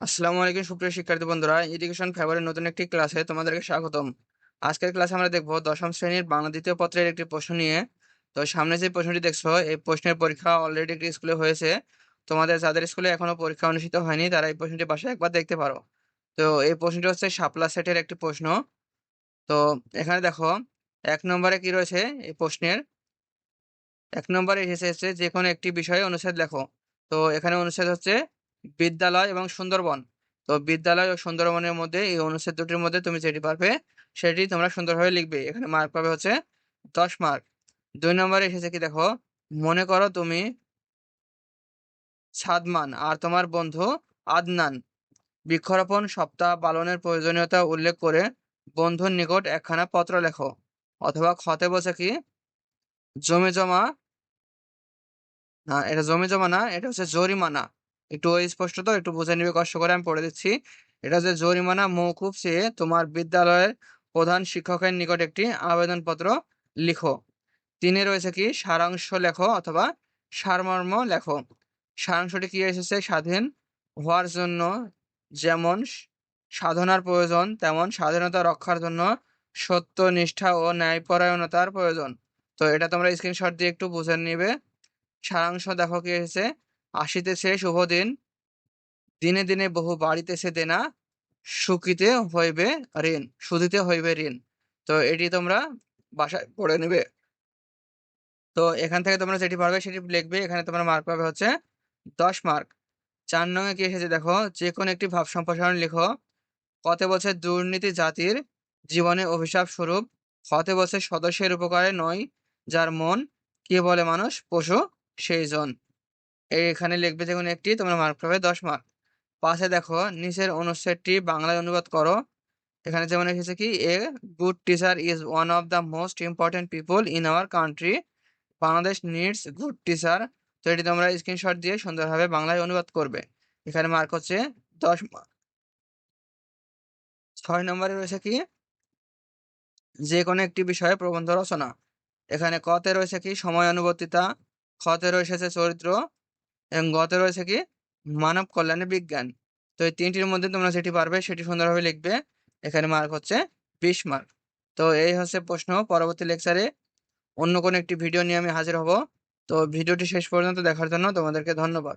আসসালামু আলাইকুম সুপ্রিয় শিক্ষার্থী বন্ধুরা এডুকেশন ফেভারের নতুন একটি ক্লাসে তোমাদেরকে স্বাগতম। আজকের ক্লাসে আমরা দেখব দশম শ্রেণির বাংলা দ্বিতীয় পত্রের একটি প্রশ্ন নিয়ে। তো সামনে যে প্রশ্নটি দেখছ, এই প্রশ্নের পরীক্ষা অলরেডি একটি স্কুলে হয়েছে। তোমাদের যাদের স্কুলে এখনও পরীক্ষা অনুষ্ঠিত হয়নি, তারা এই প্রশ্নটি বাসায় একবার দেখতে পারো। তো এই প্রশ্নটি হচ্ছে শাপলা সেটের একটি প্রশ্ন। তো এখানে দেখো, এক নম্বরে কি রয়েছে এই প্রশ্নের? এক নম্বরে এসেছে যে কোনো একটি বিষয়ে অনুচ্ছেদ লেখো। তো এখানে অনুচ্ছেদ হচ্ছে বিদ্যালয় এবং সুন্দরবন। তো বিদ্যালয় ও সুন্দরবনের মধ্যে এই অনুচ্ছেদ দুটির মধ্যে তুমি যেটি পারবে, সেটি তোমরা সুন্দরভাবে লিখবে। এখানে মার্ক পাবে হচ্ছে দশ মার্ক দুই নম্বরে এসেছে কি দেখো? মনে করো তুমি সাদমান আর তোমার বন্ধু আদনান। বৃক্ষরোপণ সপ্তাহ পালনের প্রয়োজনীয়তা উল্লেখ করে বন্ধুর নিকট একখানা পত্র লেখো। অথবা খতে বসে কি? জমি জমা, না, এটা জমি জমা না, এটা হচ্ছে জরিমানা। একটু স্পষ্ট তো, একটু বুঝে নিবে, কষ্ট করে আমি পড়ে দিচ্ছি। এটা যে জরিমানা মৌকুফ চেয়ে তোমার বিদ্যালয়ের প্রধান শিক্ষকের নিকট একটি আবেদনপত্র লিখো। তিনে রয়েছে কি? সারাংশ লেখো অথবা সারমর্ম লেখো। সারাংশটি কি এসেছে? স্বাধীন হওয়ার জন্য যেমন সাধনার প্রয়োজন, তেমন স্বাধীনতা রক্ষার জন্য সত্য, নিষ্ঠা ও ন্যায়পরায়ণতার প্রয়োজন। তো এটা তোমরা স্ক্রিনশট দিয়ে একটু বুঝে নিবে। সারাংশ দেখো কি এসেছে? আসিতেছে শুভ দিন। দিনে দিনে বহু বাড়িতেছে দেনা, সুখিতে হইবে ঋণ, সুদিতে হইবে ঋণ। তো এটি তোমরা বাসায় পড়ে নেবে। তো এখান থেকে তোমরা যেটি পারবে সেটি লিখবে। এখানে তোমরা মার্ক পাবে হচ্ছে দশ মার্ক চার নঙে কি এসেছে দেখো? যে কোনো একটি ভাব সম্প্রসারণ লিখো। কত বছর দুর্নীতি জাতির জীবনে অভিশাপ স্বরূপ। কত বছর সদস্যের উপকারে নয়, যার মন, কে বলে মানুষ? পশু, সেই জন। এখানে লিখবে যে কোনো একটি, তোমরা মার্ক পাবে দশ মার্ক পাশে দেখো, নিচের অনুচ্ছেদটি বাংলায় অনুবাদ করো। এখানে যেমন এসেছে কি a good teacher is one of the most important people in our country Bangladesh needs good teacher তো এটি তোমরা স্ক্রিনশট দিয়ে সুন্দরভাবে বাংলায় অনুবাদ করবে। এখানে মার্ক হচ্ছে দশ মার্ক ছয় নম্বরে রয়েছে কি যে কোনো একটি বিষয়ে প্রবন্ধ রচনা। এখানে কতে রয়েছে কি, সময় অনুবর্তিতা। খতে রয়েছে চরিত্র। এবং গতে রয়েছে কি? মানব কল্যাণে বিজ্ঞান। তো এই তিনটির মধ্যে তোমরা যেটি পারবে, সেটি সুন্দরভাবে লিখবে। এখানে মার্ক হচ্ছে বিশ মার্ক তো এই হচ্ছে প্রশ্ন। পরবর্তী লেকচারে অন্য কোনো একটি ভিডিও নিয়ে আমি হাজির হব। তো ভিডিওটি শেষ পর্যন্ত দেখার জন্য তোমাদেরকে ধন্যবাদ।